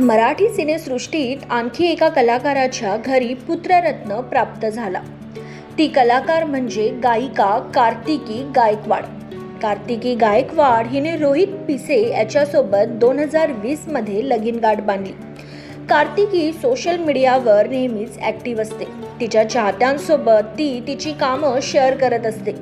मराठी सिनेसृष्टीत आणखी एका कलाकाराच्या घरी पुत्ररत्न प्राप्त झाला. ती कलाकार म्हणजे गायिका कार्तिकी गायकवाड. कार्तिकी गायकवाड हिने रोहित पिसे याच्यासोबत दोन हजार वीसमध्ये लगीन गाठ बांधली. कार्तिकी सोशल मीडियावर नेहमीच ॲक्टिव्ह असते. तिच्या चाहत्यांसोबत ती तिची कामं शेअर करत असते.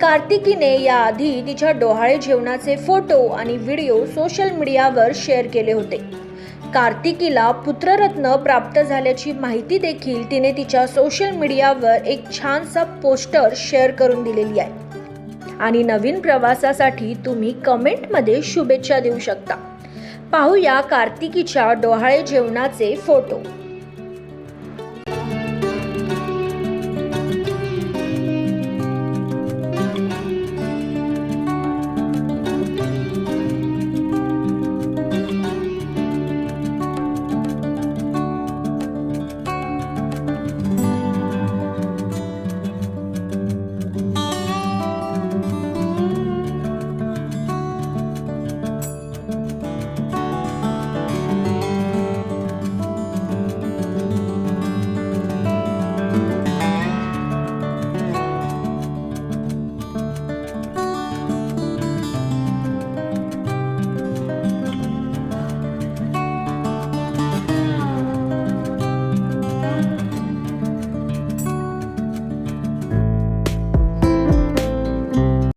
कार्तिकीने याआधी तिच्या डोहाळे जेवणाचे फोटो आणि व्हिडिओ सोशल मीडियावर शेअर केले होते. कार्तिकीला पुत्ररत्न प्राप्त झाल्याची माहिती देखील तिने तिच्या सोशल मीडियावर एक छानसा पोस्टर शेअर करून दिलेली आहे. आणि नवीन प्रवासासाठी तुम्ही कमेंटमध्ये शुभेच्छा देऊ शकता. पाहूया कार्तिकीच्या डोहाळे जेवणाचे फोटो